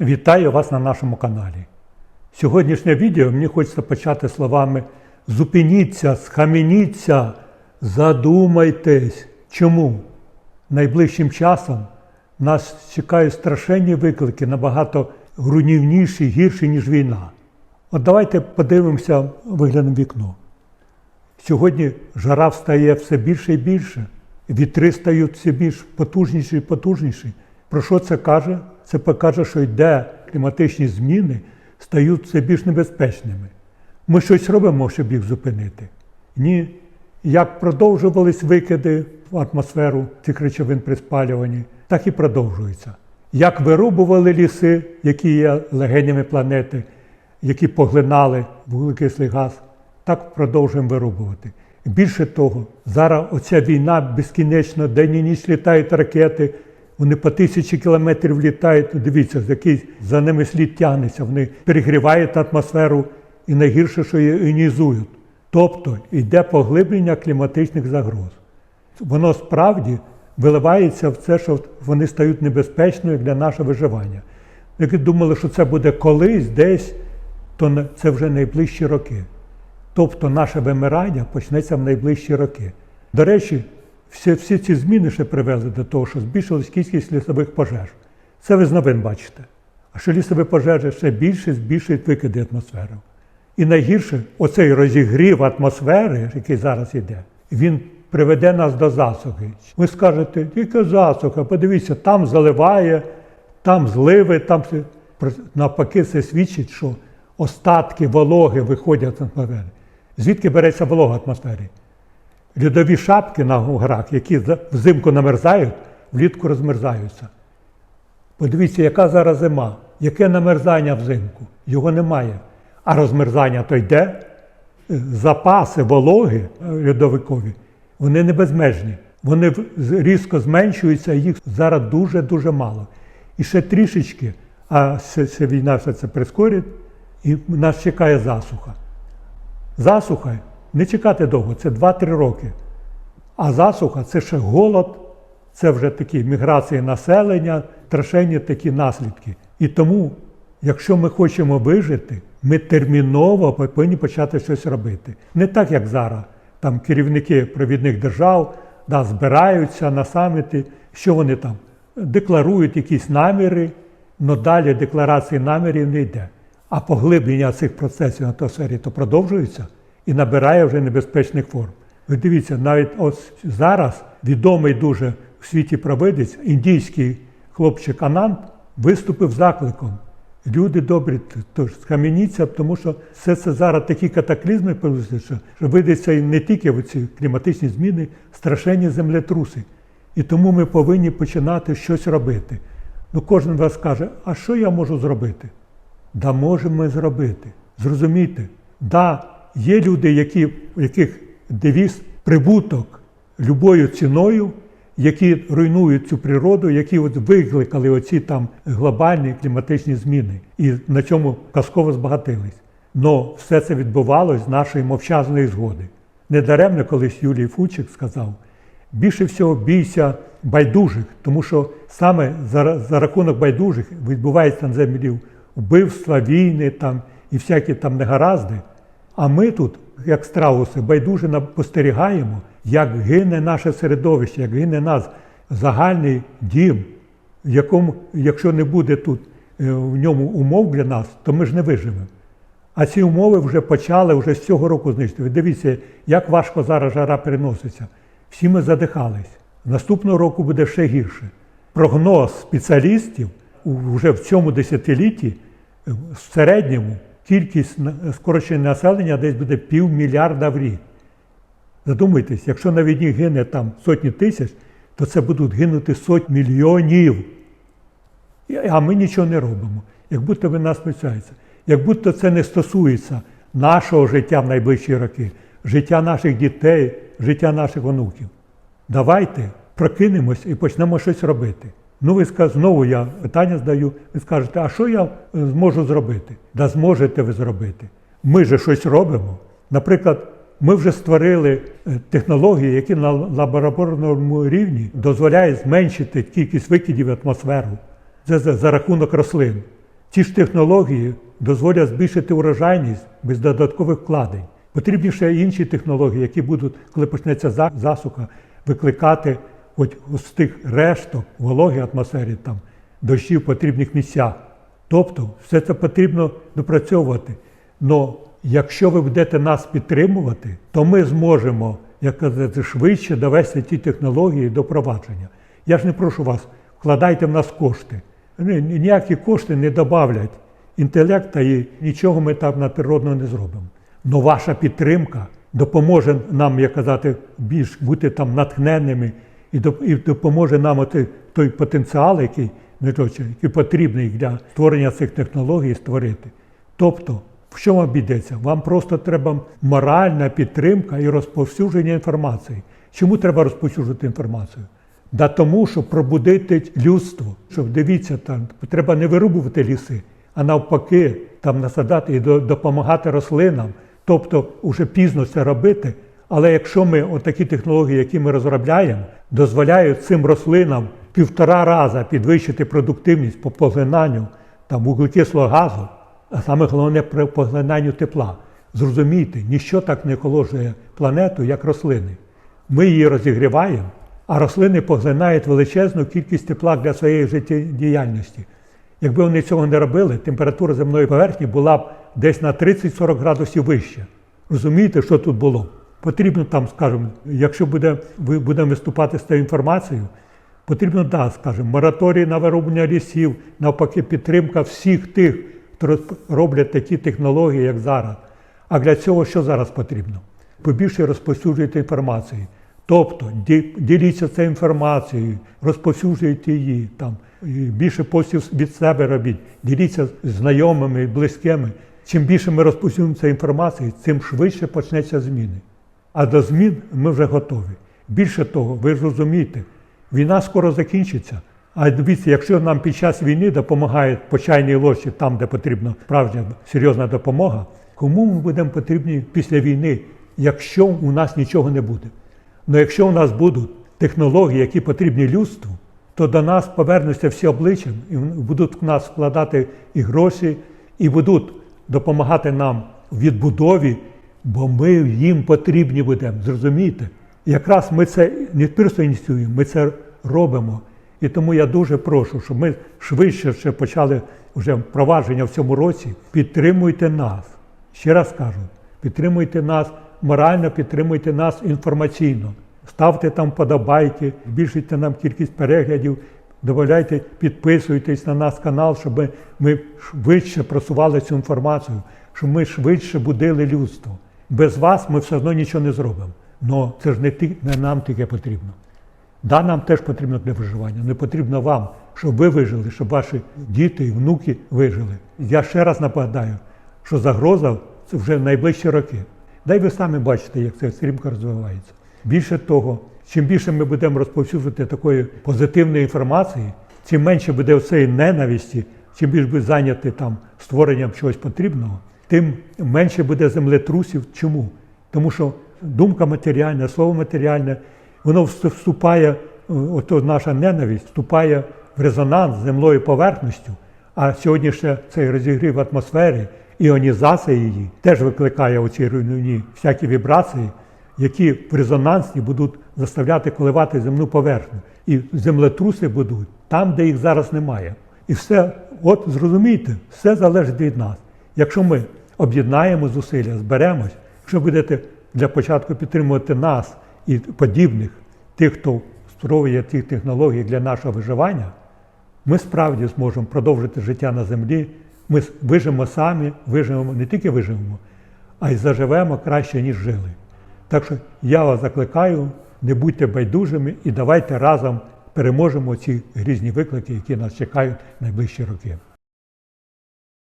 Вітаю вас на нашому каналі. Сьогоднішнє відео мені хочеться почати словами Зупиніться, схаменіться, задумайтесь. Чому? Найближчим часом нас чекають страшенні виклики, набагато грунівніші, гірші, ніж війна. От давайте подивимося виглядом вікно. Сьогодні жара встає все більше і більше, вітри стають все більш потужніші і потужніші. Про що це каже? Це покаже, що йде кліматичні зміни стають все більш небезпечними. Ми щось робимо, щоб їх зупинити? Ні. Як продовжувались викиди в атмосферу цих речовин при спалюванні, так і продовжуються. Як вирубували ліси, які є легенями планети, які поглинали вуглекислий газ, так продовжуємо вирубувати. Більше того, зараз оця війна безкінечно, день і ніч літають ракети, вони по тисячі кілометрів літають. Ну, Дивіться, який за ними слід тягнеться, вони перегрівають атмосферу і найгірше, що її іонізують. Тобто йде поглиблення кліматичних загроз. Воно справді виливається в це, що вони стають небезпечною для нашого виживання. Як думали, що це буде колись, десь, то це вже найближчі роки. Тобто наше вимирання почнеться в найближчі роки. До речі, всі, всі ці зміни ще привели до того, що збільшилась кількість лісових пожеж. Це ви з новин бачите. А що лісові пожежі ще більше збільшують викиди атмосфери. І найгірше, оцей розігрів атмосфери, який зараз йде, він приведе нас до засухи. Ви скажете, тільки засуха, подивіться, там заливає, там зливи, там все. Навпаки, це свідчить, що остатки вологи виходять з атмосфери. Звідки береться волога в атмосфері? Льодові шапки на горах, які взимку намерзають, влітку розмерзаються. Подивіться, яка зараз зима, яке намерзання взимку. Його немає. А розмерзання то йде. Е, Запаси вологи е, льодовикові, вони не безмежні. Вони різко зменшуються, їх зараз дуже-дуже мало. І ще трішечки, а ця війна все це прискорить, і нас чекає засуха. Засуха не чекати довго, це 2-3 роки. А засуха це ще голод, це вже такі міграції населення, страшенні такі наслідки. І тому, якщо ми хочемо вижити, ми терміново повинні почати щось робити. Не так, як зараз. Там керівники провідних держав да, збираються на саміти. Що вони там? Декларують якісь наміри, але далі декларації намірів не йде. А поглиблення цих процесів на атмосфері то продовжується і набирає вже небезпечних форм. Ви дивіться, навіть от зараз відомий дуже в світі провидець, індійський хлопчик Анант, виступив закликом. Люди добрі, тож схаменіться, тому що все це зараз такі катаклізми, що, і не тільки в ці кліматичні зміни, страшенні землетруси. І тому ми повинні починати щось робити. Ну, кожен вас каже, а що я можу зробити? Да можемо ми зробити. Зрозумійте, да, є люди, які, яких девіз прибуток любою ціною, які руйнують цю природу, які от викликали оці там глобальні кліматичні зміни і на цьому казково збагатились. Но все це відбувалось з нашої мовчазної згоди. Недаремно колись Юлій Фучик сказав: більше всього бійся байдужих, тому що саме за, за рахунок байдужих відбувається на землі вбивства, війни там і всякі там негаразди. А ми тут, як страуси, байдуже спостерігаємо, як гине наше середовище, як гине нас загальний дім, в якому, якщо не буде тут е, в ньому умов для нас, то ми ж не виживемо. А ці умови вже почали вже з цього року знищити. Дивіться, як важко зараз жара переноситься. Всі ми задихались. Наступного року буде ще гірше. Прогноз спеціалістів вже в цьому десятилітті е, в середньому кількість скорочення населення десь буде півмільярда в рік. Задумайтесь, якщо на війні гине там сотні тисяч, то це будуть гинути сотні мільйонів. А ми нічого не робимо. Як будто ви нас сміються. Як будто це не стосується нашого життя в найближчі роки, життя наших дітей, життя наших онуків. Давайте прокинемось і почнемо щось робити. Ну, ви скажете, знову я питання здаю, ви скажете, а що я е, зможу зробити? Да зможете ви зробити. Ми же щось робимо. Наприклад, ми вже створили е, технології, які на лабораторному рівні дозволяють зменшити кількість викидів в атмосферу. Це за, за рахунок рослин. Ці ж технології дозволять збільшити урожайність без додаткових вкладень. Потрібні ще інші технології, які будуть, коли почнеться засуха, викликати от з тих решток вологи атмосфері, там, дощів потрібних місцях. Тобто все це потрібно допрацьовувати. Но якщо ви будете нас підтримувати, то ми зможемо, як казати, швидше довести ті технології до провадження. Я ж не прошу вас, вкладайте в нас кошти. Ніякі кошти не добавлять інтелекта і нічого ми там надприродного не зробимо. Но ваша підтримка допоможе нам, як казати, більш бути там натхненними і, допоможе нам той потенціал, який, який потрібний для створення цих технологій створити. Тобто, в чому обійдеться? Вам просто треба моральна підтримка і розповсюдження інформації. Чому треба розповсюджувати інформацію? Да тому, щоб пробудити людство, щоб дивіться, там треба не вирубувати ліси, а навпаки, там насадати і до- допомагати рослинам. Тобто, вже пізно це робити. Але якщо ми отакі технології, які ми розробляємо, дозволяють цим рослинам півтора рази підвищити продуктивність по поглинанню там вуглекислого газу, а саме головне при поглинанню тепла. Зрозумійте, ніщо так не охолоджує планету, як рослини. Ми її розігріваємо, а рослини поглинають величезну кількість тепла для своєї життєдіяльності. Якби вони цього не робили, температура земної поверхні була б десь на 30-40 градусів вище. Розумієте, що тут було? Потрібно там, скажімо, якщо буде, ви будемо виступати з цією інформацією, потрібно, да, скажімо, мораторій на вирублення лісів, навпаки, підтримка всіх тих, хто роблять такі технології, як зараз. А для цього що зараз потрібно? Побільше розповсюджуйте інформацію. Тобто діліться цією інформацією, розповсюджуйте її там, більше постів від себе робіть, діліться з знайомими, близькими. Чим більше ми розповсюджуємо цієї інформації, тим швидше почнеться зміни. А до змін ми вже готові. Більше того, ви ж розумієте, війна скоро закінчиться. А дивіться, якщо нам під час війни допомагають по чайній ложці там, де потрібна справжня серйозна допомога, кому ми будемо потрібні після війни, якщо у нас нічого не буде? Ну якщо у нас будуть технології, які потрібні людству, то до нас повернуться всі обличчя, і будуть в нас вкладати і гроші, і будуть допомагати нам в відбудові, бо ми їм потрібні будемо. Зрозумієте? Якраз ми це не просто ініціюємо, ми це робимо. І тому я дуже прошу, щоб ми швидше ще почали вже впровадження в цьому році. Підтримуйте нас. Ще раз кажу, підтримуйте нас морально, підтримуйте нас інформаційно. Ставте там подобайки, збільшуйте нам кількість переглядів, додавайте, підписуйтесь на наш канал, щоб ми, ми швидше просували цю інформацію, щоб ми швидше будили людство. Без вас ми все одно нічого не зробимо. Но це ж не, ти, не нам таке потрібно. Да, нам теж потрібно для виживання. Не потрібно вам, щоб ви вижили, щоб ваші діти і внуки вижили. Я ще раз нагадаю, що загроза це вже найближчі роки. Да й ви самі бачите, як це стрімко розвивається. Більше того, чим більше ми будемо розповсюджувати такої позитивної інформації, чим менше буде цієї ненависті, чим більше буде зайняти там створенням чогось потрібного, тим менше буде землетрусів. Чому? Тому що думка матеріальна, слово матеріальне, воно вступає, е, ото наша ненависть вступає в резонанс з земною поверхністю, а сьогодні ще цей розігрів атмосфери, іонізація її теж викликає оці руйнівні всякі вібрації, які в резонансі будуть заставляти коливати земну поверхню. І землетруси будуть там, де їх зараз немає. І все, от зрозумійте, все залежить від нас. Якщо ми об'єднаємо зусилля, зберемось, якщо будете для початку підтримувати нас і подібних, тих, хто створює ці технології для нашого виживання, ми справді зможемо продовжити життя на землі. Ми виживемо самі, виживемо, не тільки виживемо, а й заживемо краще, ніж жили. Так що я вас закликаю, не будьте байдужими і давайте разом переможемо ці грізні виклики, які нас чекають найближчі роки.